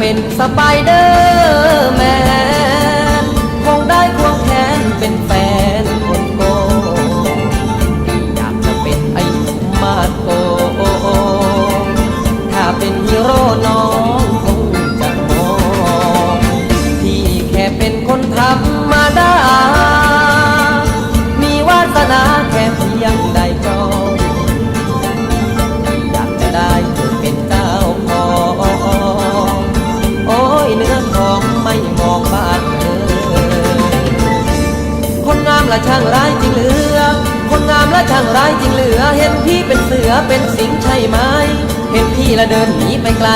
เป็นสไปเดอร์แมน เป็นเป็นสิงใช่ไหม เห็นพี่ละเดินหนีไปไกล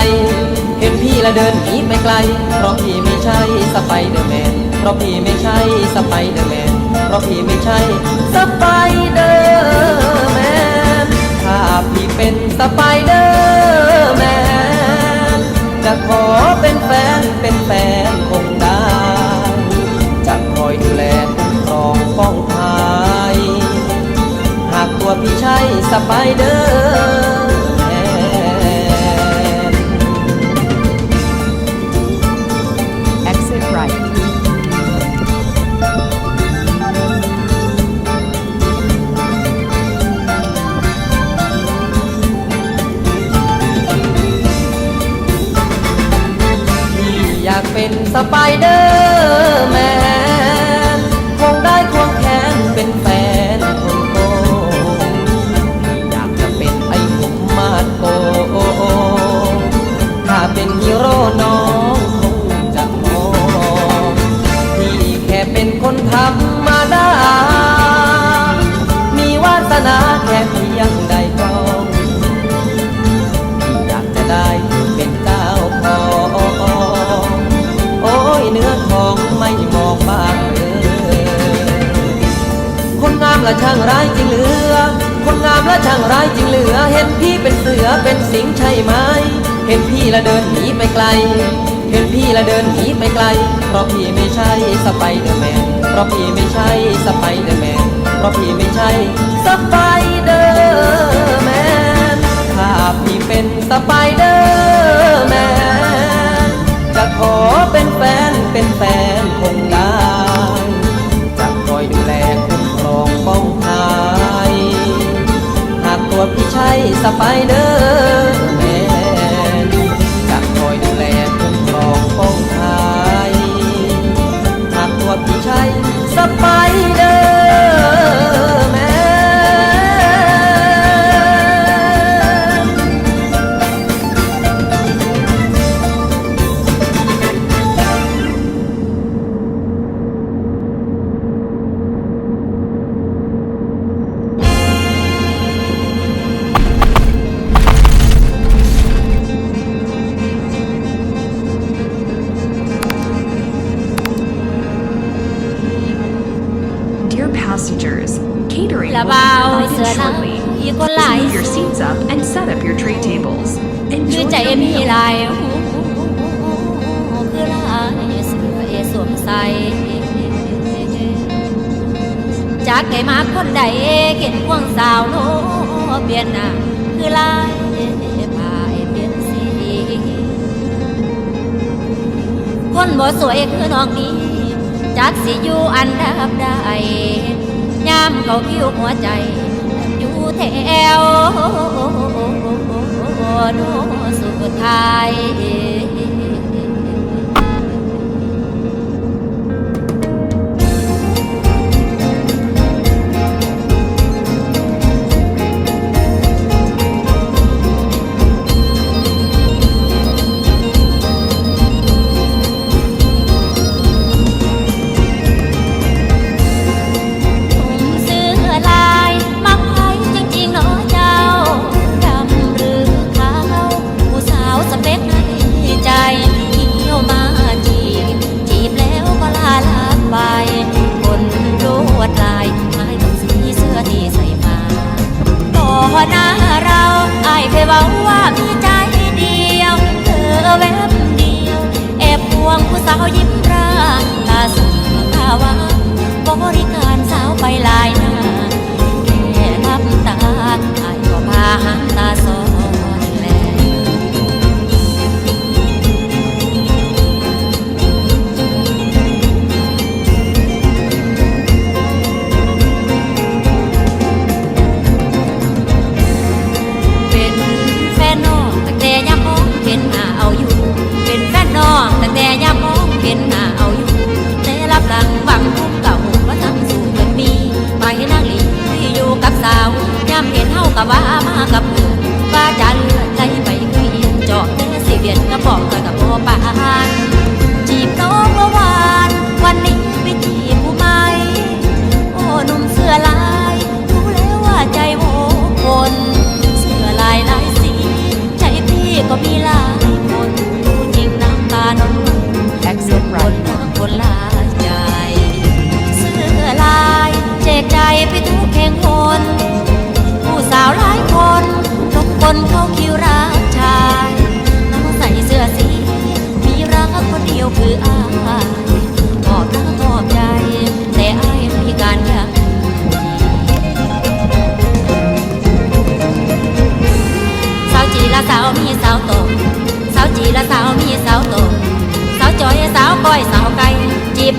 เห็นพี่ละเดินหนีไปไกล เพราะพี่ไม่ใช่สไปเดอร์แมน เพราะพี่ไม่ใช่สไปเดอร์แมน เพราะพี่ไม่ใช่สไปเดอร์แมน ถ้าพี่เป็นสไปเดอร์แมน จะขอเป็น ไปเดอร์แมนอยากเป็นสไปเดอร์แมน และช่างร้ายจริงเหลือ คนงามและช่างร้ายจริงเหลือ เห็นพี่เป็นเสือเป็นสิงใช่ไหมเห็นพี่ละเดินหนีไปไกล เห็นพี่ละเดินหนีไปไกล เพราะพี่ไม่ใช่สไปเดอร์แมน เพราะพี่ไม่ใช่สไปเดอร์แมน เพราะพี่ไม่ใช่สไปเดอร์แมน ถ้าพี่เป็นสไปเดอร์แมน อนะ shortly. อีกคนหลาย Move your seats up and set up your tray tables. คือ Enjoy ใจ your มี meal. ลายคือลายเสือเอสวมใส่จากไก่มาคนใดเห็นพวงสาวโนเปลี่ยนหน้าคือลายผ้าเปลี่ยนสี คนบ่สวยคือน้องนี้ จากสิอยู่อันดับใดยามเขาคิวหัวใจอยู่ แถวโนสุดท้าย บริ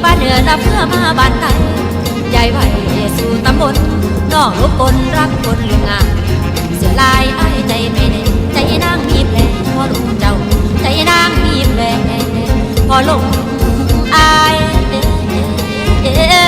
บ้านเหนือรับเพื่อมาบ้านใต้ยายไหวสู่ตำบลน้องลูกคนรักคนเรื่องงานเสียลายไอ้ใจไม่ได้ใจนางมีแผลพ่อลูกเจ้า ใจนางมีแผลพ่อลงกอายเด้